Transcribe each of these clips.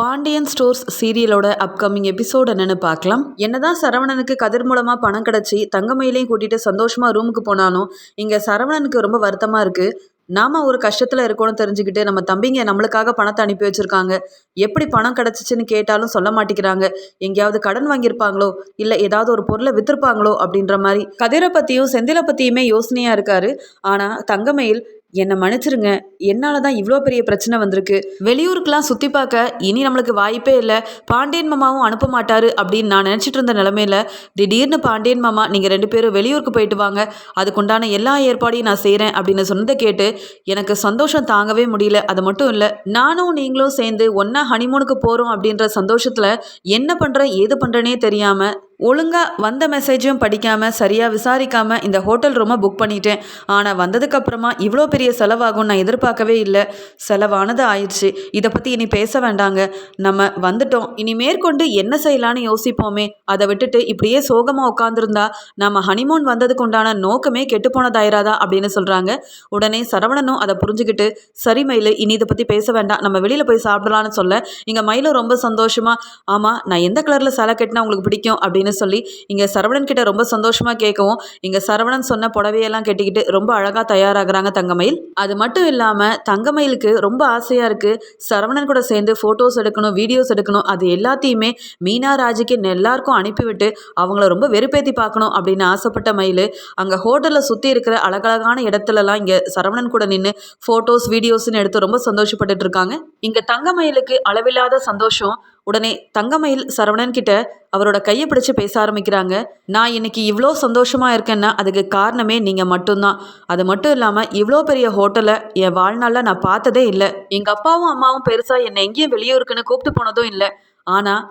Pandian stores சீரியலோட upcoming episode என்னன்னு பார்க்கலாம். என்னதான் சரவணனுக்கு கதிர் மூலமா பணம் கிடைச்சி தங்கமயிலையும் கூட்டிட்டு சந்தோஷமா ரூமுக்கு போனாலும் இங்க சரவணனுக்கு ரொம்ப வருத்தமா இருக்கு. நாம ஒரு கஷ்டத்துல இருக்கோம்னு தெரிஞ்சுக்கிட்டு நம்ம தம்பிங்க நம்மளுக்காக பணத்தை அனுப்பி வச்சிருக்காங்க. எப்படி பணம் கிடைச்சிச்சுன்னு கேட்டாலும் சொல்ல மாட்டேங்கிறாங்க. எங்கேயாவது கடன் வாங்கியிருப்பாங்களோ இல்ல ஏதாவது ஒரு பொருளை வித்திருப்பாங்களோ அப்படின்ற மாதிரி கதிரை பத்தியும் செந்திலை பத்தியுமே யோசனையா இருக்காரு. ஆனா தங்கமயில் என்னை மன்னிச்சிருங்க. என்னால் தான் இவ்வளோ பெரிய பிரச்சனை வந்திருக்கு. வெளியூருக்கெலாம் சுற்றி பார்க்க இனி நம்மளுக்கு வாய்ப்பே இல்லை. பாண்டியன் மாமாவும் அனுப்ப மாட்டார் அப்படின்னு நான் நினச்சிட்டு இருந்த நிலமையில திடீர்னு பாண்டியன் மாமா நீங்கள் ரெண்டு பேரும் வெளியூருக்கு போயிட்டு வாங்க. அதுக்குண்டான எல்லா ஏற்பாடையும் நான் செய்கிறேன் அப்படின்னு சொன்னதை கேட்டு எனக்கு சந்தோஷம் தாங்கவே முடியல. அது மட்டும் இல்லை நானும் நீங்களும் சேர்ந்து ஒன்றா ஹனிமூனுக்கு போகிறோம் அப்படின்ற சந்தோஷத்தில் என்ன பண்ணுறேன் ஏது பண்ணுறேனே தெரியாமல் ஒழுங்காக வந்த மெசேஜும் படிக்காமல் சரியாக விசாரிக்காமல் இந்த ஹோட்டல் ரூமை புக் பண்ணிட்டேன். ஆனால் வந்ததுக்கப்புறமா இவ்வளோ பெரிய செலவாகும் நான் எதிர்பார்க்கவே இல்லை. செலவானது ஆயிடுச்சு. இதை பற்றி இனி பேச வேண்டாங்க. நம்ம வந்துட்டோம். இனி மேற்கொண்டு என்ன செய்யலான்னு யோசிப்போமே? அதை விட்டுட்டு இப்படியே சோகமாக உட்காந்துருந்தா நம்ம ஹனிமூன் வந்ததுக்கு உண்டான நோக்கமே கெட்டுப்போனதாயிராதா அப்படின்னு சொல்கிறாங்க உடனே சரவணனும் அதை புரிஞ்சுக்கிட்டு சரி மயில் இனி இதை பற்றி பேச வேண்டாம். நம்ம வெளியில் போய் சாப்பிடலான்னு சொல்ல. இங்கே மயிலும் ரொம்ப சந்தோஷமாக ஆமாம் நான் எந்த கலரில் சேலை கட்டினா உங்களுக்கு பிடிக்கும்? அப்படின்னு சொல்லி இங்கே சரவணன் கிட்ட ரொம்ப சந்தோஷமாக கேட்கவும் இங்கே சரவணன் சொன்ன புடவையெல்லாம் கட்டிக்கிட்டு ரொம்ப அழகாக தயாராகிறாங்க தங்கமயில். அது மட்டும் இல்லாமல் தங்கமயிலுக்கு ரொம்ப ஆசையாக இருக்குது சரவணன் கூட சேர்ந்து ஃபோட்டோஸ் எடுக்கணும் வீடியோஸ் எடுக்கணும் அது எல்லாத்தையுமே மீனா ராஜுக்கு எல்லாருக்கும் அனுப்பிவிட்டு அவங்கள ரொம்ப வெறுப்பேற்றி பார்க்கணும் அப்படின்னு ஆசைப்பட்ட மயில் அங்கே ஹோட்டலில் சுற்றி இருக்கிற அழகழகான இடத்துலலாம் இங்கே சரவணன் கூட நின்று ஃபோட்டோஸ் வீடியோஸ்னு எடுத்து ரொம்ப சந்தோஷப்பட்டுட்டு இருக்காங்க. இங்கே தங்கமயிலுக்கு அளவில்லாத சந்தோஷம் உடனே தங்கமயில் சரவணன் கிட்ட அவரோட கையை பிடிச்சு பேச ஆரம்பிக்கிறாங்க. நான் இன்னைக்கு இவ்வளோ சந்தோஷமா இருக்கேன்னா அதுக்கு காரணமே நீங்கள் மட்டும்தான். அது மட்டும் இல்லாமல் இவ்வளோ பெரிய ஹோட்டலை என் வாழ்நாளில் நான் பார்த்ததே இல்லை. எங்கள் அப்பாவும் அம்மாவும் பெருசாக என்னை எங்கேயும் வெளியூருக்குன்னு கூப்பிட்டு போனதும் இல்லை. ஆனால்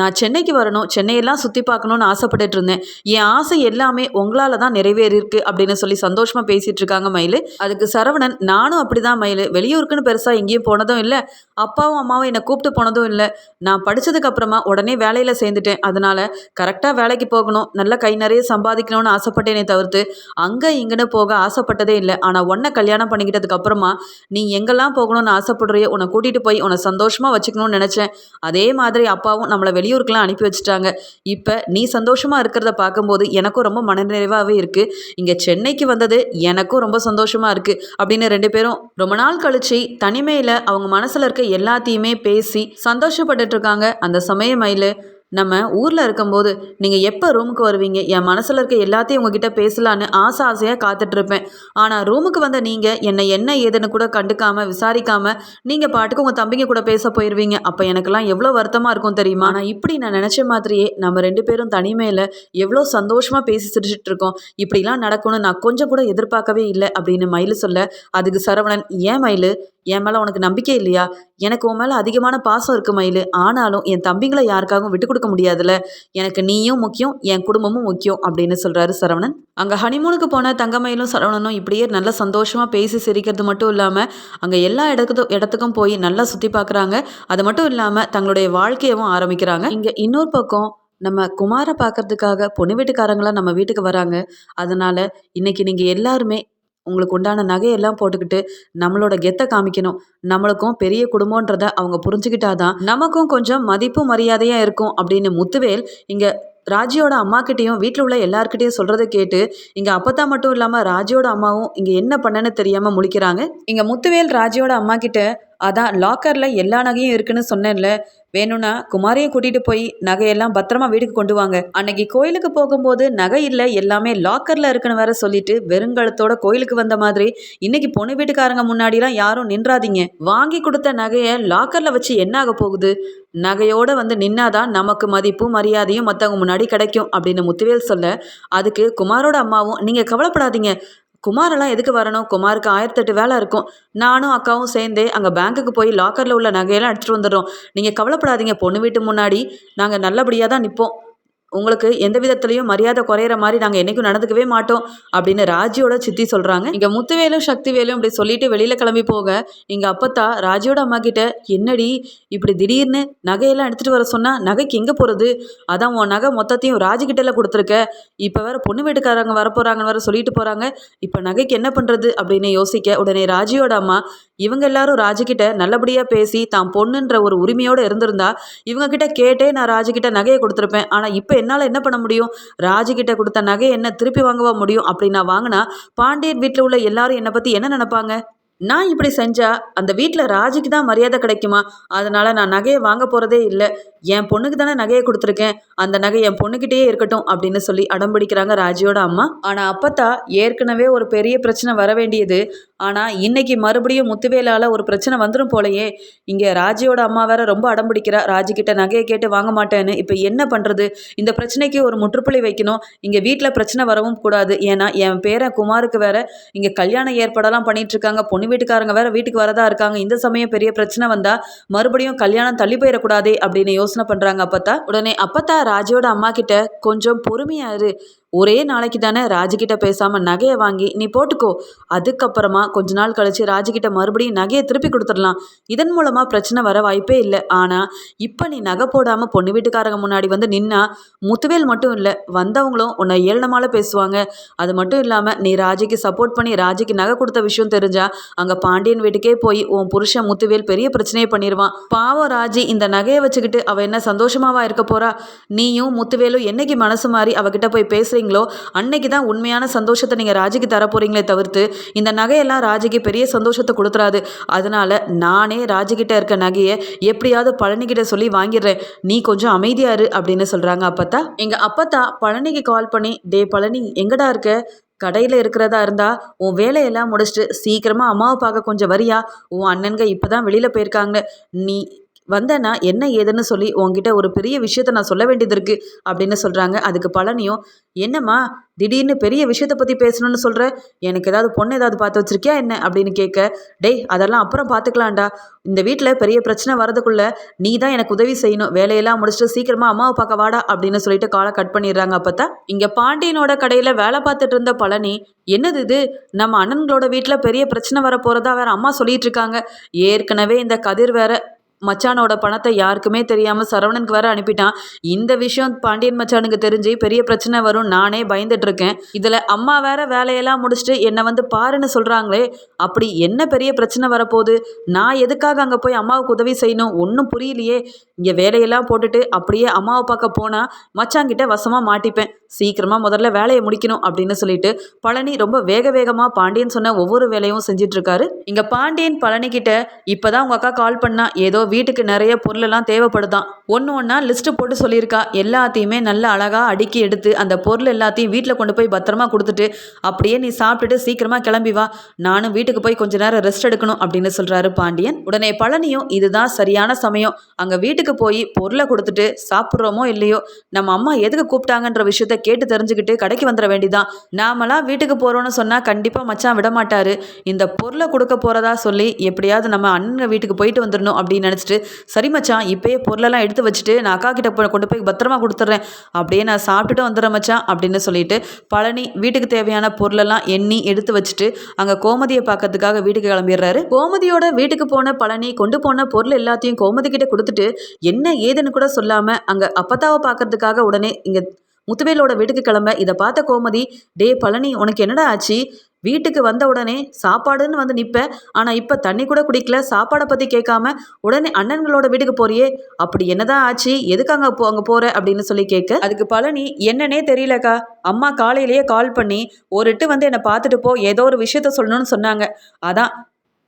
நான் சென்னைக்கு வரணும் சென்னையெல்லாம் சுற்றி பார்க்கணுன்னு ஆசைப்பட்டுட்டு இருந்தேன். என் ஆசை எல்லாமே உங்களால் தான் நிறைவேறியிருக்கு அப்படின்னு சொல்லி சந்தோஷமாக பேசிகிட்டு இருக்காங்க மயில். அதுக்கு சரவணன் நானும் அப்படி தான் மயில். வெளியூருக்குன்னு பெருசாக எங்கேயும் போனதும் இல்லை. அப்பாவும் அம்மாவும் என்னை கூப்பிட்டு போனதும் இல்லை. நான் படித்ததுக்கு அப்புறமா உடனே வேலையில் சேர்ந்துட்டேன். அதனால் கரெக்டாக வேலைக்கு போகணும் நல்ல கை நிறைய சம்பாதிக்கணும்னு ஆசைப்பட்டேனே தவிர்த்து அங்கே இங்கேன்னு போக ஆசைப்பட்டதே இல்லை. ஆனால் உன்னை கல்யாணம் பண்ணிக்கிட்டதுக்கு அப்புறமா நீ எங்கெல்லாம் போகணும்னு ஆசைப்படுறியோ உன்னை கூட்டிகிட்டு போய் உன்னை சந்தோஷமாக வச்சுக்கணும்னு நினச்சேன். அதே மாதிரி அப்பாவும் நம்மளை வெளியூருக்கெலாம் அனுப்பி வச்சுட்டாங்க. இப்போ நீ சந்தோஷமாக இருக்கிறத பார்க்கும்போது எனக்கும் ரொம்ப மனநிறைவாகவே இருக்குது இங்கே சென்னைக்கு வந்தது எனக்கும் ரொம்ப சந்தோஷமாக இருக்குது அப்படின்னு ரெண்டு பேரும் ரொம்ப நாள் கழிச்சு தனிமையில் அவங்க மனசில் இருக்க எல்லாத்தையுமே பேசி சந்தோஷப்பட்டுட்டு இருக்காங்க. அந்த சமயமயில் நம்ம ஊரில் இருக்கும்போது நீங்கள் எப்போ ரூமுக்கு வருவீங்க? என் மனசில் இருக்க எல்லாத்தையும் உங்ககிட்ட பேசலான்னு ஆசை ஆசையாக காத்துட்ருப்பேன். ஆனால் ரூமுக்கு வந்த நீங்கள் என்னை என்ன ஏதுன்னு கூட கண்டுக்காமல் விசாரிக்காமல் நீங்கள் பாட்டுக்கு உங்கள் தம்பிங்க கூட பேச போயிடுவீங்க அப்போ எனக்கெல்லாம் எவ்வளோ வருத்தமாக இருக்கும் தெரியுமா? ஆனால் இப்படி நான் நினச்ச மாதிரியே நம்ம ரெண்டு பேரும் தனிமையில் எவ்வளோ சந்தோஷமாக பேசி சிரிச்சிட்டு இருக்கோம் இப்படிலாம் நடக்கும்னு நான் கொஞ்சம் கூட எதிர்பார்க்கவே இல்லை அப்படின்னு மயில் சொல்ல அதுக்கு சரவணன் ஏன் மயில்? என் மேலே உனக்கு நம்பிக்கை இல்லையா? எனக்கு உன் மேலே அதிகமான பாசம் இருக்கு மயில். ஆனாலும் என் தம்பிங்களை யாருக்காகவும் விட்டு கொடுக்க முடியாதுல்ல. எனக்கு நீயும் முக்கியம் என் குடும்பமும் முக்கியம் அப்படின்னு சொல்கிறாரு சரவணன். அங்கே ஹனிமூனுக்கு போன தங்கமயிலும் சரவணனும் இப்படியே நல்ல சந்தோஷமாக பேசி சிரிக்கிறது மட்டும் இல்லாமல் அங்கே எல்லா இடத்துக்கும் இடத்துக்கும் போய் நல்லா சுற்றி பார்க்குறாங்க அது மட்டும் இல்லாமல் தங்களுடைய வாழ்க்கையவும் ஆரம்பிக்கிறாங்க. இங்கே இன்னொரு பக்கம் நம்ம குமாரை பார்க்கறதுக்காக பொண்ணு வீட்டுக்காரங்களாம் நம்ம வீட்டுக்கு வராங்க. அதனால் இன்னைக்கு நீங்கள் எல்லாருமே உங்களுக்கு உண்டான நகையெல்லாம் போட்டுக்கிட்டு நம்மளோட கெத்தை காமிக்கணும். நம்மளுக்கும் பெரிய குடும்பன்றத அவங்க புரிஞ்சுக்கிட்டாதான் நமக்கும் கொஞ்சம் மதிப்பு மரியாதையாக இருக்கும் அப்படின்னு முத்துவேல் இங்கே ராஜியோட அம்மாக்கிட்டேயும் வீட்டில் உள்ள எல்லாருக்கிட்டையும் சொல்கிறத கேட்டு இங்கே அப்பத்தா மட்டும் இல்லாமல் ராஜியோட அம்மாவும் இங்கே என்ன பண்ணன்னு தெரியாமல் முழிக்கிறாங்க. இங்கே முத்துவேல் ராஜியோட அம்மா கிட்ட அதான் லாக்கரில் எல்லா நகையும் இருக்குன்னு சொன்னேன்ல வேணும்னா குமாரியை கூட்டிகிட்டு போய் நகையெல்லாம் பத்திரமா வீட்டுக்கு கொண்டு வாங்க. அன்னைக்கு கோயிலுக்கு போகும்போது நகை இல்லை எல்லாமே லாக்கரில் இருக்குன்னு வேற சொல்லிட்டு வெறுங்கலத்தோட கோயிலுக்கு வந்த மாதிரி இன்னைக்கு பொண்ணு வீட்டுக்காரங்க முன்னாடிலாம் யாரும் நின்றாதீங்க. வாங்கி கொடுத்த நகையை லாக்கரில் வச்சு என்ன ஆக போகுது? நகையோட வந்து நின்னாதான் நமக்கு மதிப்பும் மரியாதையும் மற்றவங்க முன்னாடி கிடைக்கும் அப்படின்னு முத்துவேல் சொல்ல அதுக்கு குமாரோட அம்மாவும் நீங்கள் கவலைப்படாதீங்க. குமாரெல்லாம் எதுக்கு வரணும்? குமாருக்கு ஆயிரத்தெட்டு வேலை இருக்கும். நானும் அக்காவும் சேர்ந்தே அங்கே பேங்க்குக்கு போய் லாக்கரில் உள்ள நகையெல்லாம் எடுத்துகிட்டு வந்துடுறோம். நீங்கள் கவலைப்படாதீங்க. பொண்ணு வீட்டு முன்னாடி நாங்கள் நல்லபடியாக தான் நிற்போம் உங்களுக்கு எந்த விதத்துலையும் மரியாதை குறையிற மாதிரி நாங்கள் என்றைக்கும் நடந்துக்கவே மாட்டோம் அப்படின்னு ராஜியோட சித்தி சொல்கிறாங்க இங்கே முத்துவேலும் சக்திவேலும் இப்படி சொல்லிட்டு வெளியில் கிளம்பி போக இங்கே அப்பத்தா ராஜியோட அம்மா கிட்ட என்னடி இப்படி திடீர்னு நகையெல்லாம் எடுத்துகிட்டு வர சொன்னால் நகைக்கு எங்கே போகிறது அதான் உன் நகை மொத்தத்தையும் ராஜிக்கிட்டல கொடுத்துருக்க. இப்போ வேறு பொண்ணு வீட்டுக்காரங்க வரப்போகிறாங்கன்னு வேறு சொல்லிட்டு போகிறாங்க இப்போ நகைக்கு என்ன பண்ணுறது அப்படின்னு யோசிக்க உடனே ராஜியோட அம்மா இவங்க எல்லாரும் ராஜுக்கிட்ட நல்லபடியாக பேசி தான் பொண்ணுன்ற ஒரு உரிமையோடு இருந்திருந்தா இவங்க கிட்ட கேட்டே நான் ராஜுக்கிட்ட நகையை கொடுத்துருப்பேன். ஆனால் இப்போ என்னால் என்ன பண்ண முடியும்? ராஜுக்கிட்ட கொடுத்த நகையை என்ன திருப்பி வாங்கவா முடியும்? அப்படி நான் வாங்கினா பாண்டியன் வீட்டில் உள்ள எல்லாரும் என்னை பற்றி என்ன நினைப்பாங்க? நான் இப்படி செஞ்சா அந்த வீட்டில் ராஜுக்கு தான் மரியாதை கிடைக்குமா? அதனால நான் நகையை வாங்க போகிறதே இல்லை. என் பொண்ணுக்கு தானே நகையை கொடுத்துருக்கேன். அந்த நகை என் பொண்ணுக்கிட்டே இருக்கட்டும் அப்படின்னு சொல்லி அடம்பிடிக்கிறாங்க ராஜியோட அம்மா. ஆனால் அப்பத்தா ஏற்கனவே ஒரு பெரிய பிரச்சனை வர வேண்டியது. ஆனால் இன்னைக்கு மறுபடியும் முத்துவேலால் ஒரு பிரச்சனை வந்துடும் போலயே. இங்கே ராஜியோட அம்மா வேற ரொம்ப அடம்பிடிக்கிறா ராஜிக்கிட்ட நகையை கேட்டு வாங்க மாட்டேன்னு இப்போ என்ன பண்ணுறது இந்த பிரச்சனைக்கு ஒரு முற்றுப்புள்ளி வைக்கணும். இங்கே வீட்டில் பிரச்சனை வரவும் கூடாது. ஏன்னா என் பேரன் குமாருக்கு வேற இங்கே கல்யாண ஏற்பாடெல்லாம் பண்ணிட்டு இருக்காங்க. பொண்ணு வீட்டுக்காரங்க வேற வீட்டுக்கு வரதா இருக்காங்க. இந்த சமயம் பெரிய பிரச்சனை வந்தா மறுபடியும் கல்யாணம் தள்ளி போயிடக்கூடாதே அப்படின்னு யோசனை பண்றாங்க அப்பத்தா. உடனே அப்பத்தா ராஜாவோட அம்மா கிட்ட கொஞ்சம் பொறுமையாரு ஒரே நாளைக்கு தானே ராஜுகிட்ட பேசாம நகையை வாங்கி நீ போட்டுக்கோ. அதுக்கப்புறமா கொஞ்ச நாள் கழிச்சு ராஜுகிட்ட மறுபடியும் நகையை திருப்பி கொடுத்துடலாம். இதன் மூலமா பிரச்சனை வர வாய்ப்பே இல்லை. ஆனா இப்ப நீ நகை போடாம பொண்ணு வீட்டுக்காரங்க முன்னாடி வந்து நின்னா முத்துவேல் மட்டும் இல்லை வந்தவங்களும் உன்னை ஏளனமால பேசுவாங்க. அது மட்டும் இல்லாம நீ ராஜிக்கு சப்போர்ட் பண்ணி ராஜிக்கு நகை கொடுத்த விஷயம் தெரிஞ்சா அங்க பாண்டியன் வீட்டுக்கே போய் உன் புருஷன் முத்துவேல் பெரிய பிரச்சனையை பண்ணிடுவான் பாவம் ராஜி இந்த நகையை வச்சுக்கிட்டு அவ என்ன சந்தோஷமாவா இருக்க போறா? நீயும் முத்துவேலும் என்னைக்கு மனசு மாறி அவகிட்ட போய் பேசுகிறீங்களோ அன்னைக்கு தான் உண்மையான சந்தோஷத்தை நீங்கள் ராஜிக்கு தர தவிர்த்து இந்த நகையெல்லாம் ராஜிக்கு பெரிய சந்தோஷத்தை கொடுத்துறாது. அதனால் நானே ராஜிக்கிட்ட இருக்க நகையை எப்படியாவது பழனிக்கிட்ட சொல்லி வாங்கிடுறேன். நீ கொஞ்சம் அமைதியாரு அப்படின்னு சொல்கிறாங்க அப்பத்தா. எங்கள் அப்பத்தா பழனிக்கு கால் பண்ணி டே பழனி எங்கடா இருக்க? கடையில் இருக்கிறதா இருந்தா உன் வேலையெல்லாம் முடிச்சுட்டு சீக்கிரமாக அம்மாவை பார்க்க கொஞ்சம் வரியா? உன் அண்ணன்க இப்போ தான் வெளியில் போயிருக்காங்க. நீ வந்தேன்னா என்ன ஏதுன்னு சொல்லி உங்ககிட்ட ஒரு பெரிய விஷயத்த நான் சொல்ல வேண்டியது இருக்கு அப்படின்னு சொல்கிறாங்க அதுக்கு பழனியும் என்னம்மா திடீர்னு பெரிய விஷயத்த பற்றி பேசணும்னு சொல்கிற எனக்கு ஏதாவது பொண்ணு ஏதாவது பார்த்து வச்சிருக்கியா என்ன? அப்படின்னு கேட்க டேய் அதெல்லாம் அப்புறம் பார்த்துக்கலாம்டா. இந்த வீட்டில் பெரிய பிரச்சனை வரதுக்குள்ள நீ தான் எனக்கு உதவி செய்யணும். வேலையெல்லாம் முடிச்சுட்டு சீக்கிரமாக அம்மாவை பார்க்க வாடா அப்படின்னு சொல்லிட்டு காலை கட் பண்ணிடுறாங்க. அப்போ இங்கே பாண்டியனோட கடையில் வேலை பார்த்துட்டு இருந்த பழனி என்னது இது? நம்ம அண்ணன்களோட வீட்டில் பெரிய பிரச்சனை வர போகிறதா வேற அம்மா சொல்லிட்டு இருக்காங்க. ஏற்கனவே இந்த கதிர் வேற மச்சானோட பணத்தை யாருக்குமே தெரியாமல் சரவணனுக்கு வேற அனுப்பிட்டான். இந்த விஷயம் பாண்டியன் மச்சானுக்கு தெரிஞ்சு பெரிய பிரச்சனை வரும். நானே பயந்துட்டு இருக்கேன். இதில் அம்மா வேற வேலையெல்லாம் முடிச்சுட்டு என்னை வந்து பாருன்னு சொல்கிறாங்களே அப்படி என்ன பெரிய பிரச்சனை வரப்போகுது? நான் எதுக்காக அங்கே போய் அம்மாவுக்கு உதவி செய்யணும்? ஒன்றும் புரியலையே. இங்கே வேலையெல்லாம் போட்டுட்டு அப்படியே அம்மாவை பார்க்க போனால் மச்சாங்கிட்ட வசமாக மாட்டிப்பேன். சீக்கிரமாக முதல்ல வேலையை முடிக்கணும் அப்படின்னு சொல்லிட்டு பழனி ரொம்ப வேக வேகமாக பாண்டியன் சொன்ன ஒவ்வொரு வேலையும் செஞ்சிட்ருக்காரு. இங்கே பாண்டியன் பழனி கிட்ட இப்போதான் உங்கள் அக்கா கால் பண்ணால் ஏதோ வீட்டுக்கு நிறைய பொருளெல்லாம் தேவைப்படுதான். ஒன்று ஒன்றா லிஸ்ட்டு போட்டு சொல்லியிருக்கா. எல்லாத்தையுமே நல்ல அழகாக அடுக்கி எடுத்து அந்த பொருள் எல்லாத்தையும் வீட்டில் கொண்டு போய் பத்திரமா கொடுத்துட்டு அப்படியே நீ சாப்பிட்டுட்டு சீக்கிரமாக கிளம்பி வா. நானும் வீட்டுக்கு போய் கொஞ்ச நேரம் ரெஸ்ட் எடுக்கணும் அப்படின்னு சொல்கிறாரு பாண்டியன். உடனே பழனியும் இதுதான் சரியான சமயம். அங்கே வீட்டுக்கு போய் பொருளை கொடுத்துட்டு சாப்பிட்றோமோ இல்லையோ நம்ம அம்மா எதுக்கு கூப்பிட்டாங்கன்ற விஷயத்த கேட்டு தெரிஞ்சுக்கிட்டு கடைக்கு வந்துட வேண்டிதான். நாமெல்லாம் வீட்டுக்கு போகிறோன்னு சொன்னால் கண்டிப்பாக மச்சான் விட மாட்டாரு. இந்த பொருளை கொடுக்க போகிறதா சொல்லி எப்படியாவது நம்ம அண்ணன் வீட்டுக்கு போயிட்டு வந்துடணும் அப்படின்னு நினச்சிட்டு சரி மச்சான் இப்போயே பொருளெல்லாம் எடுத்து வச்சுட்டு நான் அக்கா கிட்ட போய் கொண்டு போய் பத்திரமா கொடுத்துட்றேன் அப்படியே நான் சாப்பிட்டுட்டு வந்துடுறேன் மச்சான் அப்படின்னு சொல்லிட்டு பழனி வீட்டுக்கு தேவையான பொருளெல்லாம் எண்ணி எடுத்து வச்சுட்டு அங்கே கோமதியை பார்க்கறதுக்காக வீட்டுக்கு கிளம்பிடுறாரு. கோமதியோட வீட்டுக்கு போன பழனி கொண்டு போன பொருள் எல்லாத்தையும் கோமதி கிட்ட கொடுத்துட்டு என்ன ஏதுன்னு கூட சொல்லாமல் அங்கே அப்பத்தாவை பார்க்கறதுக்காக உடனே இங்கே முத்துவேலோட வீட்டுக்கு கிளம்ப இதை பார்த்த கோமதி டே பழனி உனக்கு என்னடா ஆச்சு? வீட்டுக்கு வந்த உடனே சாப்பாடுன்னு வந்து நிற்ப ஆனால் இப்போ தண்ணி கூட குடிக்கல. சாப்பாடை பற்றி கேட்காம உடனே அண்ணன்களோட வீட்டுக்கு போறியே. அப்படி என்னதான் ஆச்சு? எதுக்கு அங்கே போ அங்கே போகிற அப்படின்னு சொல்லி கேட்க அதுக்கு பழனி என்னன்னே தெரியலக்கா. அம்மா காலையிலேயே கால் பண்ணி ஒரு இட்டு வந்து என்னை பார்த்துட்டு போ. ஏதோ ஒரு விஷயத்த சொல்லணும்னு சொன்னாங்க. அதான்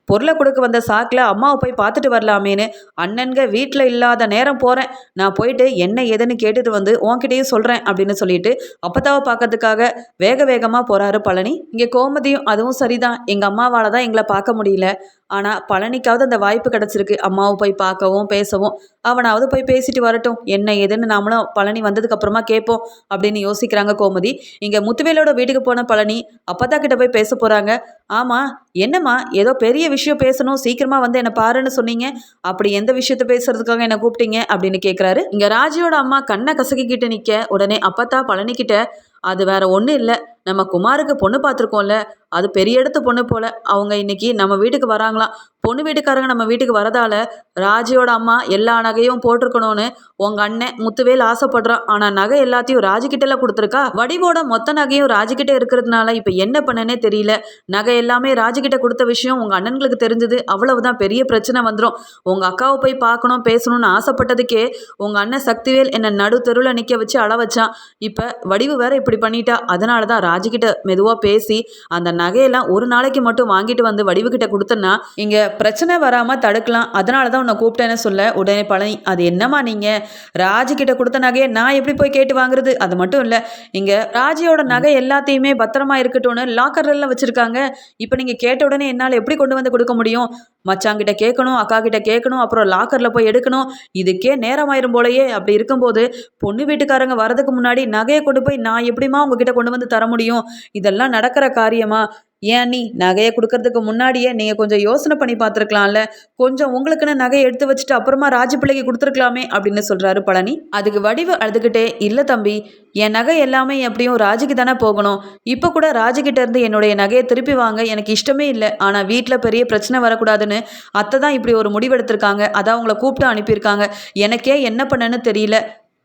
பொருளை கொடுக்க வந்த சாக்கில் அம்மாவை போய் பார்த்துட்டு வரலாமேன்னு அண்ணன்க வீட்டில் இல்லாத நேரம் போகிறேன் நான் போயிட்டு என்ன ஏதுன்னு கேட்டுட்டு வந்து உன்கிட்டயும் சொல்கிறேன் அப்படின்னு சொல்லிட்டு அப்பத்தாவை பார்க்கறதுக்காக வேக வேகமாக போகிறாரு பழனி. இங்கே கோமதியும் அதுவும் சரிதான். எங்கள் அம்மாவால் தான் எங்களை பார்க்க முடியல. ஆனால் பழனிக்காவது அந்த வாய்ப்பு கிடச்சிருக்கு. அம்மாவை போய் பார்க்கவும் பேசவும். அவனாவது போய் பேசிட்டு வரட்டும். என்ன ஏதுன்னு நாமளும் பழனி வந்ததுக்கப்புறமா கேட்போம் அப்படின்னு யோசிக்கிறாங்க கோமதி. இங்கே முத்துவேலோட வீட்டுக்கு போன பழனி அப்பத்தா கிட்ட போய் பேச போகிறாங்க ஆமாம் என்னம்மா ஏதோ பெரிய விஷயம் பேசணும். சீக்கிரமாக வந்து என்னை பாருன்னு சொன்னீங்க. அப்படி எந்த விஷயத்த பேசுறதுக்காக என்னை கூப்பிட்டீங்க அப்படின்னு கேட்குறாரு இங்கே ராஜியோட அம்மா கண்ணை கசக்கிக்கிட்டு நிற்க உடனே அப்பத்தா பழனிக்கிட்ட அது வேற ஒன்றும் இல்லை. நம்ம குமாருக்கு பொண்ணு பார்த்துருக்கோம்ல அது பெரிய இடத்து பொண்ணு போல. அவங்க இன்னைக்கு நம்ம வீட்டுக்கு வராங்களாம். பொண்ணு வீட்டுக்காரங்க நம்ம வீட்டுக்கு வரதால ராஜியோட அம்மா எல்லா நகையும் போட்டிருக்கணும்னு உங்க அண்ணன் முத்துவேல் ஆசைப்படுறான். ஆனா நகை எல்லாத்தையும் ராஜிக்கிட்டல கொடுத்துருக்கா? வடிவோட மொத்த நகையும் ராஜிக்கிட்ட இருக்கிறதுனால இப்ப என்ன பண்ணனே தெரியல. நகை எல்லாமே ராஜிக்கிட்ட கொடுத்த விஷயம் உங்க அண்ணன்களுக்கு தெரிஞ்சது. அவ்வளவுதான் பெரிய பிரச்சனை வந்துடும் உங்க அக்காவை போய் பார்க்கணும் பேசணும்னு ஆசைப்பட்டதுக்கே உங்க அண்ணன் சக்திவேல் என்னை நடு தெருவில் நிற்க வச்சு அள வச்சான். இப்போ வடிவு வேற இப்படி பண்ணிட்டா. அதனால தான் ராஜிக்கிட்ட மெதுவாக பேசி அந்த நகையெல்லாம் ஒரு நாளைக்கு மட்டும் வாங்கிட்டு வந்து வடிவுகிட்ட கொடுத்தனா இங்கே பிரச்சனை வராமல் தடுக்கலாம். அதனால தான் உன்னை கூப்பிட்டேன்னு சொல்ல. உடனே பழனி அது என்னம்மா நீங்கள் ராஜிக்கிட்ட கொடுத்த நகையை நான் எப்படி போய் கேட்டு வாங்குறது? அது மட்டும் இல்லை. இங்கே ராஜியோட நகை எல்லாத்தையுமே பத்திரமா இருக்கட்டும்னு லாக்கர்ல வச்சுருக்காங்க. இப்போ நீங்கள் கேட்ட உடனே என்னால் எப்படி கொண்டு வந்து கொடுக்க முடியும்? மச்சாங்கிட்ட கேட்கணும் அக்கா கிட்ட கேட்கணும் அப்புறம் லாக்கரில் போய் எடுக்கணும். இதுக்கே நேரமாயிரும் போலயே. அப்படி இருக்கும்போது பொண்ணு வீட்டுக்காரங்க வரதுக்கு முன்னாடி நகையை கொண்டு போய் நான் எப்படிம்மா உங்ககிட்ட கொண்டு வந்து தர முடியும்? இதெல்லாம் நடக்கிற காரியமா? ஏன் நீ நகையை கொடுக்கறதுக்கு முன்னாடியே நீங்கள் கொஞ்சம் யோசனை பண்ணி பார்த்துருக்கலாம்ல. கொஞ்சம் உங்களுக்குன்னு நகையை எடுத்து வச்சுட்டு அப்புறமா ராஜி பிள்ளைக்கு கொடுத்துருக்கலாமே அப்படின்னு சொல்கிறாரு பழனி. அதுக்கு வடிவு அழுதுகிட்டே இல்லை தம்பி என் நகை எல்லாமே எப்படியும் ராஜிக்கு தானே போகணும். இப்போ கூட ராஜிக்கிட்ட இருந்து என்னுடைய நகையை திருப்பி வாங்க எனக்கு இஷ்டமே இல்லை. ஆனால் வீட்டில் பெரிய பிரச்சனை வரக்கூடாதுன்னு அத்தை தான் இப்படி ஒரு முடிவெடுத்திருக்காங்க. அதான் அவங்கள கூப்பிட்டு அனுப்பியிருக்காங்க. எனக்கே என்ன பண்ணேன்னு தெரியல.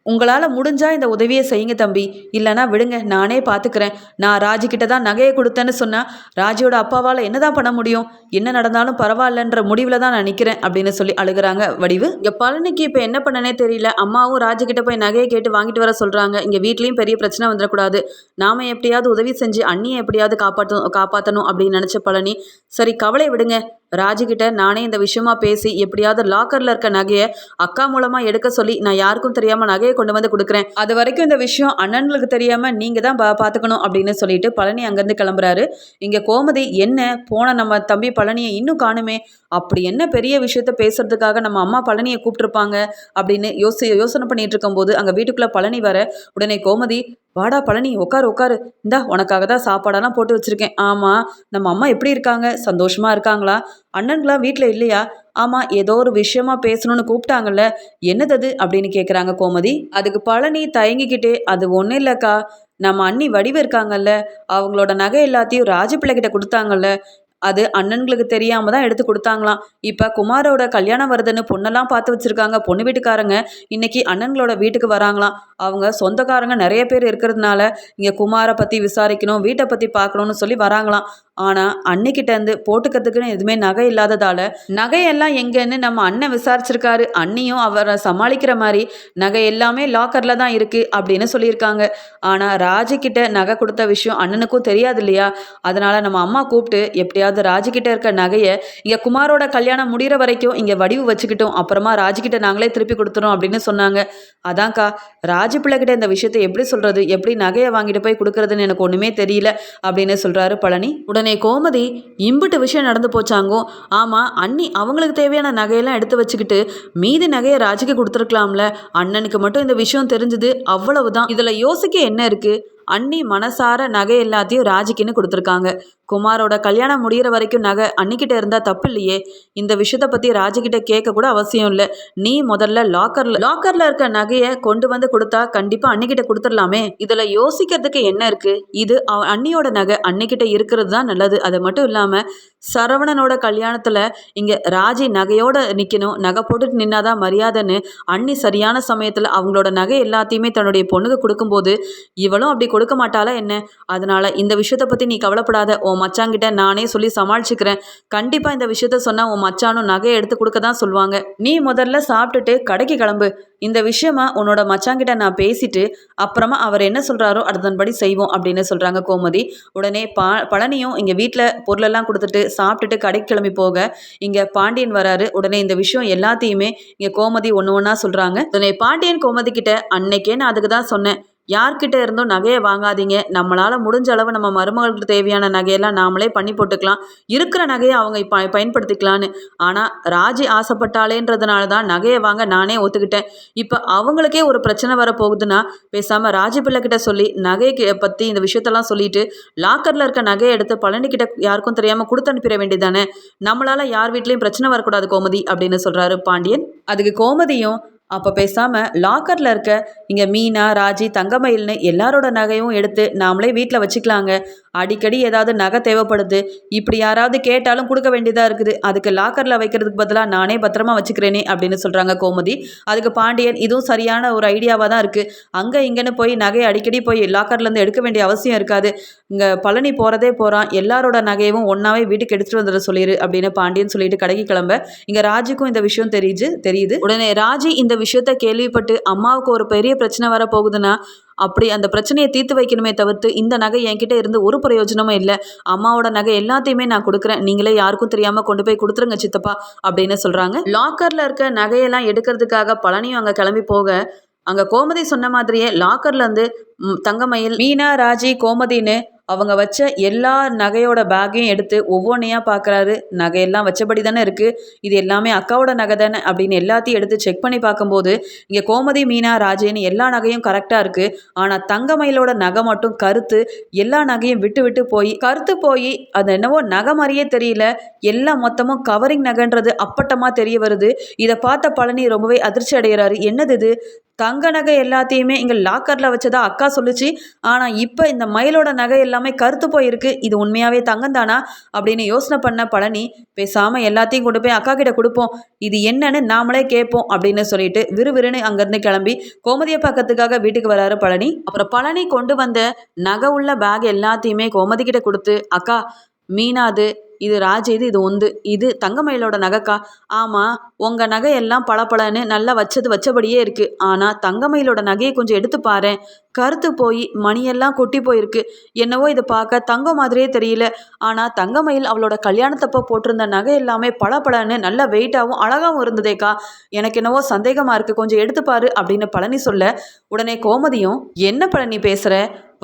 உங்களால் முடிஞ்சா இந்த உதவியை செய்யுங்க தம்பி. இல்லைனா விடுங்க நானே பார்த்துக்கிறேன் நான் ராஜிக்கிட்ட தான் நகையை கொடுத்தேன்னு சொன்னால் ராஜியோட அப்பாவால் என்னதான் பண்ண முடியும்? என்ன நடந்தாலும் பரவாயில்லன்ற முடிவில் தான் நான் நிற்கிறேன் அப்படின்னு சொல்லி அழுகுறாங்க வடிவு. இங்கே பழனிக்கு இப்போ என்ன பண்ணனே தெரியல. அம்மாவும் ராஜிக்கிட்ட போய் நகையை கேட்டு வாங்கிட்டு வர சொல்கிறாங்க இங்கே வீட்லேயும் பெரிய பிரச்சனை வந்துடக்கூடாது. நாம எப்படியாவது உதவி செஞ்சு அண்ணியை எப்படியாவது காப்பாற்றணும் காப்பாற்றணும் அப்படின்னு நினச்ச பழனி சரி கவலை விடுங்க. ராஜுகிட்ட நானே இந்த விஷயமா பேசி எப்படியாவது லாக்கரில் இருக்க நகையை அக்கா மூலமாக எடுக்க சொல்லி நான் யாருக்கும் தெரியாமல் நகையை கொண்டு வந்து கொடுக்குறேன். அது வரைக்கும் இந்த விஷயம் அண்ணன்களுக்கு தெரியாமல் நீங்கள் தான் பா பார்த்துக்கணும் அப்படின்னு சொல்லிட்டு பழனி அங்கேருந்து கிளம்புறாரு. இங்கே கோமதி என்ன? போன நம்ம தம்பி பழனியை இன்னும் காணுமே. அப்படி என்ன பெரிய விஷயத்த பேசுறதுக்காக நம்ம அம்மா பழனியை கூப்பிட்டுருப்பாங்க? அப்படின்னு யோசி யோசனை பண்ணிட்டு இருக்கும்போது அங்கே வீட்டுக்குள்ளே பழனி வர உடனே கோமதி வாடா பழனி உட்காரு உட்காரு இந்தா உனக்காக தான் சாப்பாடெல்லாம் போட்டு வச்சுருக்கேன். ஆமாம் நம்ம அம்மா எப்படி இருக்காங்க? சந்தோஷமா இருக்காங்களா? அண்ணன்களாம் வீட்டில் இல்லையா? ஆமாம் ஏதோ ஒரு விஷயமா பேசணும்னு கூப்பிட்டாங்கல்ல. என்னது அது? அப்படின்னு கேட்குறாங்க கோமதி. அதுக்கு பழனி தயங்கிக்கிட்டே அது ஒன்றும் இல்லைக்கா. நம்ம அண்ணி வடிவு இருக்காங்கல்ல. அவங்களோட நகை எல்லாத்தையும் ராஜபிள்ளைகிட்ட கொடுத்தாங்கல்ல. அது அண்ணன்களுக்கு தெரியாம தான் எடுத்து கொடுத்தாங்களாம். இப்போ குமாரோட கல்யாணம் வருதுன்னு பொண்ணெல்லாம் பார்த்து வச்சிருக்காங்க. பொண்ணு வீட்டுக்காரங்க இன்னைக்கு அண்ணன்களோட வீட்டுக்கு வராங்களாம். அவங்க சொந்தக்காரங்க நிறைய பேர் இருக்கிறதுனால இங்கே குமாரை பற்றி விசாரிக்கணும் வீட்டை பற்றி பார்க்கணும்னு சொல்லி வராங்களாம். ஆனால் அன்னிக்கிட்டேருந்து போட்டுக்கிறதுக்குன்னு எதுவுமே நகை இல்லாததால் நகையெல்லாம் எங்கேன்னு நம்ம அண்ணன் விசாரிச்சிருக்காரு. அண்ணியும் அவரை சமாளிக்கிற மாதிரி நகை எல்லாமே லாக்கரில் தான் இருக்குது அப்படின்னு சொல்லியிருக்காங்க. ஆனால் ராஜிக்கிட்ட நகை கொடுத்த விஷயம் அண்ணனுக்கும் தெரியாது இல்லையா? அதனால் நம்ம அம்மா கூப்பிட்டு எப்படியாவது ராஜிக்கிட்ட இருக்க நகையை இங்கே குமாரோட கல்யாணம் முடிகிற வரைக்கும் இங்கே வடிவு வச்சுக்கிட்டோம். அப்புறமா ராஜிக்கிட்ட நாங்களே திருப்பி கொடுத்துறோம் அப்படின்னு சொன்னாங்க. அதான்க்கா ராஜி பிள்ளைகிட்ட இந்த விஷயத்தை எப்படி சொல்கிறது எப்படி நகையை வாங்கிட்டு போய் கொடுக்குறதுன்னு எனக்கு ஒன்றுமே தெரியல அப்படின்னு சொல்கிறாரு பழனி. உடனே கோமதி இம்புட்டு விஷயம் நடந்து போச்சாங்கோ. ஆமாம் அண்ணி அவங்களுக்கு தேவையான நகையெல்லாம் எடுத்து வச்சுக்கிட்டு மீதி நகையை ராஜிக்கு கொடுத்துருக்கலாம்ல. அண்ணனுக்கு மட்டும் இந்த விஷயம் தெரிஞ்சது அவ்வளவுதான். இதில் யோசிக்க என்ன இருக்குது அண்ணி மனசார நகை எல்லாத்தையும் ராஜிக்குன்னு கொடுத்துருக்காங்க. குமாரோட கல்யாணம் முடிகிற வரைக்கும் நகை அன்னிக்கிட்ட இருந்தால் தப்பு இல்லையே இந்த விஷயத்தை பற்றி ராஜிக்கிட்ட கேட்க கூட அவசியம் இல்லை. நீ முதல்ல லாக்கரில் லாக்கரில் இருக்க நகையை கொண்டு வந்து கொடுத்தா கண்டிப்பாக அன்னிக்கிட்ட கொடுத்துடலாமே. இதில் யோசிக்கிறதுக்கு என்ன இருக்குது இது அவ அண்ணியோட நகை அன்னிக்கிட்ட இருக்கிறது தான் நல்லது. அது மட்டும் இல்லாமல் சரவணனோட கல்யாணத்தில் இங்கே ராஜி நகையோட நிற்கணும் நகை போட்டுட்டு நின்னாதான் மரியாதைன்னு அண்ணி சரியான சமயத்தில் அவங்களோட நகை எல்லாத்தையுமே தன்னுடைய பொண்ணுக்கு கொடுக்கும்போது இவளும் அப்படி கொடுக்க மாட்டாளா என்ன? அதனால் இந்த விஷயத்தை பற்றி நீ கவலைப்படாத. உன் மச்சாங்கிட்ட நானே சொல்லி சமாளிச்சுக்கிறேன். கண்டிப்பாக இந்த விஷயத்த சொன்னால் உன் மச்சானும் நகையை எடுத்து கொடுக்க தான் சொல்லுவாங்க. நீ முதல்ல சாப்பிட்டுட்டு கடைக்கு கிளம்பு. இந்த விஷயமா உன்னோட மச்சாங்கிட்ட நான் பேசிட்டு அப்புறமா அவர் என்ன சொல்கிறாரோ அதன்படி செய்வோம் அப்படின்னு சொல்கிறாங்க கோமதி. உடனே பா பழனியும் இங்கே வீட்டில் பொருளெல்லாம் கொடுத்துட்டு சாப்பிட்டுட்டு கடைக்கு கிளம்பி போக இங்கே பாண்டியன் வராரு. உடனே இந்த விஷயம் எல்லாத்தையுமே இங்கே கோமதி ஒன்று ஒன்றா சொல்கிறாங்க உடனே பாண்டியன் கோமதி கிட்ட அன்னைக்கே நான் அதுக்கு தான் சொன்னேன். யார்கிட்ட இருந்தும் நகையை வாங்காதீங்க. நம்மளால் முடிஞ்ச அளவு நம்ம மருமகளுக்கு தேவையான நகையெல்லாம் நாமளே பண்ணி போட்டுக்கலாம். இருக்கிற நகையை அவங்க ப பயன்படுத்திக்கலான்னு. ஆனால் ராஜி ஆசைப்பட்டாலேன்றதுனால தான் நகையை வாங்க நானே ஒத்துக்கிட்டேன். இப்போ அவங்களுக்கே ஒரு பிரச்சனை வரப்போகுதுன்னா பேசாமல் ராஜி பிள்ளைக்கிட்ட சொல்லி நகையை பற்றி இந்த விஷயத்தெல்லாம் சொல்லிட்டு லாக்கரில் இருக்க நகையை எடுத்து பழனிக்கிட்ட யாருக்கும் தெரியாமல் கொடுத்து அனுப்பிட வேண்டியதானே நம்மளால் யார் வீட்லேயும் பிரச்சனை வரக்கூடாது கோமதி அப்படின்னு சொல்கிறாரு பாண்டியன். அதுக்கு கோமதியும் அப்போ பேசாமல் லாக்கரில் இருக்க இங்கே மீனா ராஜி தங்கமயில்னு எல்லாரோட நகையும் எடுத்து நாமளே வீட்டில் வச்சுக்கலாங்க. அடிக்கடி ஏதாவது நகை தேவைப்படுது. இப்படி யாராவது கேட்டாலும் கொடுக்க வேண்டியதாக இருக்குது. அதுக்கு லாக்கரில் வைக்கிறதுக்கு பதிலாக நானே பத்திரமா வச்சுக்கிறேனே அப்படின்னு சொல்கிறாங்க கோமதி. அதுக்கு பாண்டியன் இதுவும் சரியான ஒரு ஐடியாவாக தான் இருக்குது அங்கே இங்கேன்னு போய் நகையை அடிக்கடி போய் லாக்கர்லேருந்து எடுக்க வேண்டிய அவசியம் இருக்காது. இங்கே பழனி போகிறதே போகிறான் எல்லாரோட நகையும் ஒன்றாவே வீட்டுக்கு எடுத்துகிட்டு வந்துட சொல்லிடு அப்படின்னு பாண்டியன் சொல்லிட்டு கடைக்கு கிளம்ப. இங்கே ராஜிக்கும் இந்த விஷயம் தெரியுது தெரியுது. உடனே ராஜி இந்த விஷயத்த கேள்விப்பட்டு அம்மாவுக்கு ஒரு பெரிய பிரச்சனை வர போகுதுன்னா அப்படி அந்த பிரச்சனையை தீர்த்து வைக்கணுமே தவிர்த்து இந்த நகை என்கிட்ட இருந்து ஒரு பிரயோஜனமும் இல்லை. அம்மாவோட நகை எல்லாத்தையுமே நான் கொடுக்குறேன். நீங்களே யாருக்கும் தெரியாமல் கொண்டு போய் கொடுத்துருங்க சித்தப்பா அப்படின்னு சொல்கிறாங்க லாக்கரில் இருக்க நகையெல்லாம் எடுக்கிறதுக்காக பழனியும் அங்கே கிளம்பி போக அங்கே கோமதி சொன்ன மாதிரியே லாக்கர்லேருந்து தங்கமயில். மீனா ராஜி கோமதின்னு அவங்க வச்ச எல்லா நகையோட பேக்கையும் எடுத்து ஒவ்வொன்றையாக பார்க்குறாரு நகையெல்லாம் வச்சபடி தானே இருக்குது இது எல்லாமே அக்காவோட நகை தானே அப்படின்னு எல்லாத்தையும் எடுத்து செக் பண்ணி பார்க்கும்போது இங்கே கோமதி மீனா ராஜேன்னு எல்லா நகையும் கரெக்டாக இருக்குது ஆனால் தங்கமயிலோட நகை மட்டும் கருத்து எல்லா நகையும் விட்டு விட்டு போய் கருத்து போய் அது என்னவோ நகை மாதிரியே தெரியல. எல்லாம் மொத்தமும் கவரிங் நகைன்றது அப்பட்டமாக தெரிய வருது. இதை பார்த்த பழனி ரொம்பவே அதிர்ச்சி அடைகிறாரு. என்னது இது? தங்க நகை எல்லாத்தையுமே இங்கே லாக்கரில் வச்சதா அக்கா சொல்லுச்சு. ஆனால் இப்போ இந்த மயிலோட நகை எல்லாமே கருத்து போயிருக்கு. இது உண்மையாகவே தங்கம் தானா அப்படின்னு யோசனை பண்ண பழனி பேசாமல் எல்லாத்தையும் கொண்டு போய் அக்கா கிட்ட கொடுப்போம். இது என்னன்னு நாமளே கேட்போம் அப்படின்னு சொல்லிட்டு விறுவிறுன்னு அங்கேருந்து கிளம்பி கோமதியை பக்கத்துக்காக வீட்டுக்கு வராரு பழனி. அப்புறம் பழனி கொண்டு வந்த நகை உள்ள பேக் எல்லாத்தையுமே கோமதி கிட்ட கொடுத்து அக்கா மீனாது இது ராஜ இது இது உந்து இது தங்கமயிலோட நகைக்கா? ஆமாம் உங்கள் நகை எல்லாம் பளபளன்னு நல்லா வச்சது வச்சபடியே இருக்குது ஆனால் தங்கமயிலோட நகையை கொஞ்சம் எடுத்து பாரு. கருத்து போய் மணியெல்லாம் கொட்டி போயிருக்கு. என்னவோ இதை பார்க்க தங்கம் மாதிரியே தெரியல. ஆனால் தங்கமயில் அவளோட கல்யாணத்தப்போ போட்டிருந்த நகை எல்லாமே பளபளன்னு நல்லா வெயிட்டாகவும் அழகாகவும் இருந்ததேக்கா. எனக்கு என்னவோ சந்தேகமாக இருக்குது கொஞ்சம் எடுத்துப்பாரு அப்படின்னு பழனி சொல்ல உடனே கோமதியும் என்ன பழனி பேசுகிற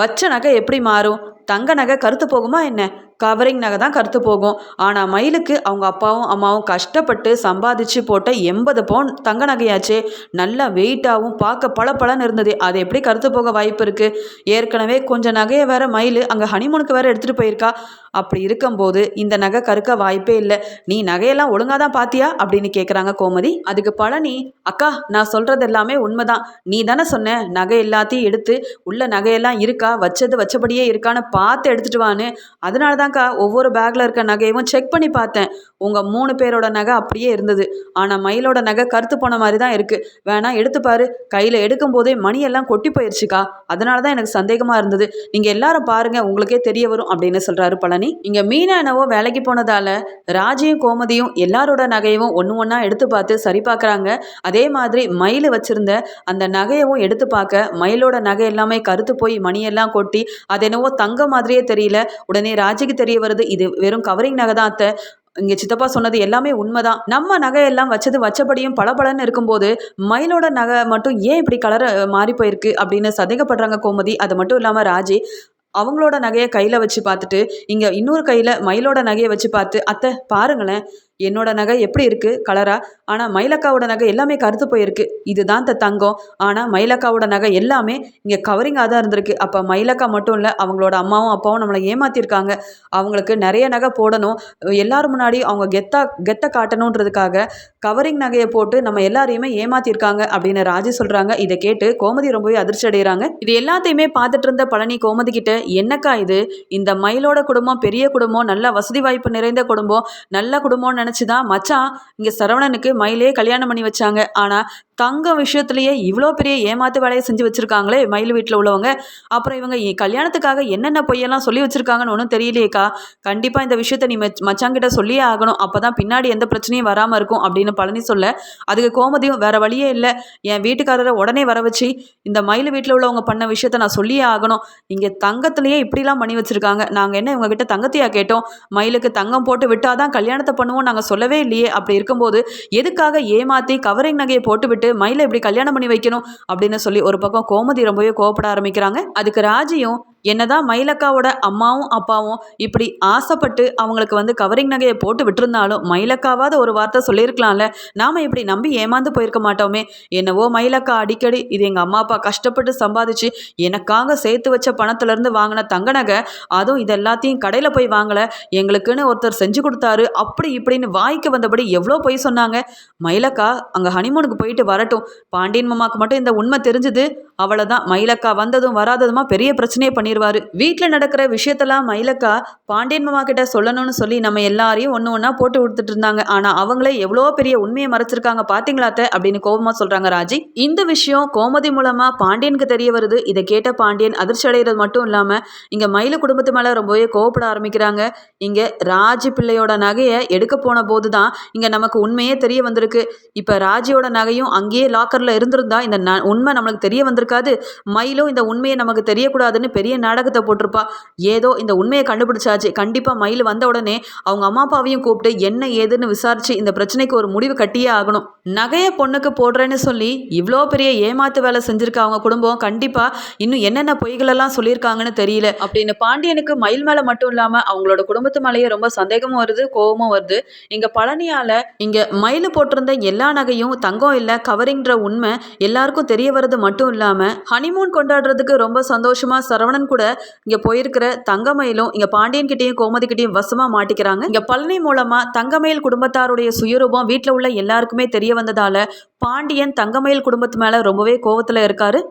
வச்ச நகை எப்படி மாறும்? தங்க நகை கருத்து போகுமா என்ன? கவரிங் நகை தான் கருத்து போகும். ஆனால் மயிலுக்கு அவங்க அப்பாவும் அம்மாவும் கஷ்டப்பட்டு சம்பாதிச்சு போட்ட எண்பது பவுன் தங்க நகையாச்சே. நல்லா வெயிட்டாகவும் பார்க்க பல பலன்னு இருந்தது. அது எப்படி கருத்து போக வாய்ப்பு இருக்குது ஏற்கனவே கொஞ்சம் நகையை வேற மயில் அங்கே ஹனிமூனுக்கு வேற எடுத்துகிட்டு போயிருக்கா. அப்படி இருக்கும்போது இந்த நகை கருக்க வாய்ப்பே இல்லை. நீ நகையெல்லாம் ஒழுங்காக தான் பார்த்தியா அப்படின்னு கேட்குறாங்க கோமதி. அதுக்கு பழனி அக்கா நான் சொல்கிறது எல்லாமே உண்மைதான். நீ தானே சொன்ன நகை எல்லாத்தையும் எடுத்து உள்ள நகையெல்லாம் இருக்கா? வச்சது வச்சபடியே இருக்கான்னு பார்த்து எடுத்துட்டு வான்னு. அதனால தான்க்கா ஒவ்வொரு பேக்கில் இருக்க நகையும் செக் பண்ணி பார்த்தேன். உங்கள் மூணு பேரோட நகை அப்படியே இருந்தது. ஆனால் மயிலோட நகை கருத்து போன மாதிரி தான் இருக்குது வேணா எடுத்து பாரு. கையில் எடுக்கும் போதே மணியெல்லாம் கொட்டி போயிடுச்சுக்கா அதனால தான் எனக்கு சந்தேகமாக இருந்தது. நீங்கள் எல்லாரும் பாருங்கள் உங்களுக்கே தெரிய வரும் அப்படின்னு சொல்கிறாரு பழனி. இங்கே மீனா என்னவோ வேலைக்கு போனதால் ராஜியும் கோமதியும் எல்லாரோட நகையும் ஒன்று ஒன்றா எடுத்து பார்த்து சரி பார்க்குறாங்க. அதே மாதிரி மயில் வச்சுருந்த அந்த நகையவும் எடுத்து பார்க்க மயிலோட நகை எல்லாமே கருத்து போய் மணியெல்லாம் கொட்டி அது என்னவோ தங்க மாதிரியே தெரியல. உடனே ராஜிக்கு தெரிய வருது. இது வெறும் கவரிங் நகை தான் அத்தை. இங்கே சித்தப்பா சொன்னது எல்லாமே உண்மைதான். நம்ம நகையெல்லாம் வச்சது வச்சபடியும் பளபளன்னு இருக்கும்போது மயிலோட நகை மட்டும் ஏன் இப்படி கலர் மாறி போயிருக்கு அப்படின்னு சந்தேகப்படுறாங்க கோமதி. அது மட்டும் இல்லாமல் ராஜி அவங்களோட நகையை கையில் வச்சு பார்த்துட்டு இங்கே இன்னொரு கையில் மயிலோட நகையை வச்சு பார்த்து அத்தை பாருங்களேன். என்னோட நகை எப்படி இருக்குது கலராக ஆனால் மயிலக்காவோட நகை எல்லாமே கருத்து போயிருக்கு. இதுதான் த தங்கம். ஆனால் மயிலக்காவோட நகை எல்லாமே இங்கே கவரிங்காக தான் இருந்திருக்கு. அப்போ மயிலக்கா மட்டும் இல்லை அவங்களோட அம்மாவும் அப்பாவும் நம்மளை ஏமாற்றிருக்காங்க அவங்களுக்கு நிறைய நகை போடணும். எல்லாரும் முன்னாடி அவங்க கெத்தா கெத்தை காட்டணுன்றதுக்காக கவரிங் நகையை போட்டு நம்ம எல்லாரையுமே ஏமாற்றிருக்காங்க அப்படின்னு ராஜி சொல்கிறாங்க இதை கேட்டு கோமதி ரொம்பவே அதிர்ச்சி அடைகிறாங்க. இது எல்லாத்தையுமே பார்த்துட்டு இருந்த பழனி கோமதி கிட்ட என்னக்கா இது? இந்த மயிலோட குடும்பம் பெரிய குடும்பம் நல்ல வசதி வாய்ப்பு நிறைந்த குடும்பம் நல்ல குடும்பம்னு நினச்சி தான் மச்சான் இங்கே சரவணனுக்கு மயிலே கல்யாணம் பண்ணி வச்சாங்க. ஆனால் தங்கம் விஷயத்துலையே இவ்வளோ பெரிய ஏமாத்து வேலையை செஞ்சு வச்சுருக்காங்களே மயில் வீட்டில் உள்ளவங்க. அப்புறம் இவங்க கல்யாணத்துக்காக என்னென்ன பொய்யெல்லாம் சொல்லி வச்சுருக்காங்கன்னு ஒன்றும் தெரியலையேக்கா. கண்டிப்பாக இந்த விஷயத்த நீ மச்சாங்கிட்ட சொல்லியே ஆகணும். அப்போ தான் பின்னாடி எந்த பிரச்சனையும் வராமல் இருக்கும் அப்படின்னு பழனி சொல்ல அதுக்கு கோமதியும் வேறு வழியே இல்லை. என் வீட்டுக்காரரை உடனே வர வச்சு இந்த மயில் வீட்டில் உள்ளவங்க பண்ண விஷயத்த நான் சொல்லியே ஆகணும். இங்கே தங்கத்துலேயே இப்படிலாம் பண்ணி வச்சுருக்காங்க. நாங்கள் என்ன இவங்ககிட்ட தங்கத்தையா கேட்டோம்? மயிலுக்கு தங்கம் போட்டு விட்டால் தான் கல்யாணத்தை பண்ணுவோம் நாங்கள் சொல்லவே இல்லையே. அப்படி இருக்கும்போது எதுக்காக ஏமாற்றி கவரிங் நகையை போட்டுவிட்டு மயிலை இப்படி கல்யாணம் பண்ணி வைக்கணும் அப்படின்னு சொல்லி ஒரு பக்கம் கோமதி ரொம்பவே கோவப்பட ஆரம்பிக்கிறாங்க. அதுக்கு ராஜியும் என்னதான் மயிலக்காவோட அம்மாவும் அப்பாவும் இப்படி ஆசைப்பட்டு அவங்களுக்கு வந்து கவரிங் நகையை போட்டு விட்டுருந்தாலும் மயிலக்காவாத ஒரு வார்த்தை சொல்லியிருக்கலாம்ல? நாம இப்படி நம்பி ஏமாந்து போயிருக்க மாட்டோமே. என்னவோ மயிலக்கா அடிக்கடி இது எங்கள் அம்மா அப்பா கஷ்டப்பட்டு சம்பாதிச்சு எனக்காக சேர்த்து வச்ச பணத்துலேருந்து வாங்கின தங்க நகை அதுவும் இது எல்லாத்தையும் கடையில் போய் வாங்கலை. எங்களுக்குன்னு ஒருத்தர் செஞ்சு கொடுத்தாரு. அப்படி இப்படின்னு வாய்க்கு வந்தபடி எவ்வளோ பொய் சொன்னாங்க? மயிலக்கா அங்கே ஹனிமூனுக்கு போயிட்டு வரட்டும். பாண்டியன் மாமாக்கு மட்டும் இந்த உண்மை தெரிஞ்சுது. அவ்வளோதான் மயிலக்கா வந்ததும் வராததுமா? பெரிய பிரச்சனையை பண்ணிடுவார் வீட்டில் நடக்கிற விஷயத்தெல்லாம் மயிலக்கா பாண்டியன் மாமா கிட்ட சொல்லணும்னு சொல்லி நம்ம எல்லாரையும் ஒன்று ஒன்றா போட்டு கொடுத்துட்டு இருந்தாங்க. ஆனால் அவங்களே எவ்வளோ பெரிய உண்மையை மறைச்சிருக்காங்க பார்த்தீங்களாத்தை அப்படின்னு கோபமாக சொல்கிறாங்க ராஜி. இந்த விஷயம் கோமதி மூலமாக பாண்டியனுக்கு தெரிய வருது. இதை கேட்ட பாண்டியன் அதிர்ச்சி அடைகிறது மட்டும் இல்லாமல் இங்கே மயில குடும்பத்து மேலே ரொம்பவே கோவப்பட ஆரம்பிக்கிறாங்க. இங்கே ராஜி பிள்ளையோட நகையை எடுக்க போன போது தான் இங்கே நமக்கு உண்மையே தெரிய வந்திருக்கு. இப்போ ராஜியோட நகையும் அங்கேயே லாக்கரில் இருந்திருந்தா இந்த ந உண்மை நம்மளுக்கு தெரிய வந்திருக்காது. மயிலும் இந்த உண்மையை நமக்கு தெரியக்கூடாதுன்னு பெரிய நாடகத்தை போட்டிருப்பா. ஏதோ இந்த உண்மையை கண்டுபிடிச்சாச்சு. கண்டிப்பாக மயில் வந்த உடனே அவங்க அம்மா அப்பாவையும் கூப்பிட்டு என்ன ஏதுன்னு விசாரிச்சு இந்த பிரச்சனைக்கு ஒரு முடிவு கட்டியே ஆகணும். நகையை பொண்ணுக்கு போடுறேன்னு சொல்லி இவ்வளோ பெரிய ஏமாத்து வேலை செஞ்சிருக்க அவங்க குடும்பம் கண்டிப்பாக இன்னும் என்னென்ன பொய்களெல்லாம் சொல்லியிருக்காங்கன்னு தெரியல. அப்படின்னு பாண்டியனுக்கு மயில் மேலே மட்டும் இல்லாமல் அவங்களோட குடும்பத்து மேலேயே ரொம்ப சந்தேகமும் வருது கோவமும் வருது. இங்கே பழனியால் இங்கே மயில் போட்டிருந்த எல்லா நகையும் தங்கம் இல்லை கவரிங்கிற உண்மை எல்லாருக்கும் தெரிய வர்றது மட்டும் இல்லாமல் ஹனிமூன் கொண்டாடுறதுக்கு ரொம்ப சந்தோஷமாக சரவணன் கூட இங்கே போயிருக்கிற தங்கமயிலும் இங்கே பாண்டியன் கிட்டேயும் கோமதி வசமாக மாட்டிக்கிறாங்க. இங்கே பழனி மூலமாக தங்கமயில் குடும்பத்தாருடைய சுயரூபம் வீட்டில் உள்ள எல்லாருக்குமே தெரிய வந்ததால பாண்டியன் தங்கமயில் குடும்பத்து மேலே ரொம்பவே கோவத்தில் இருக்காரு.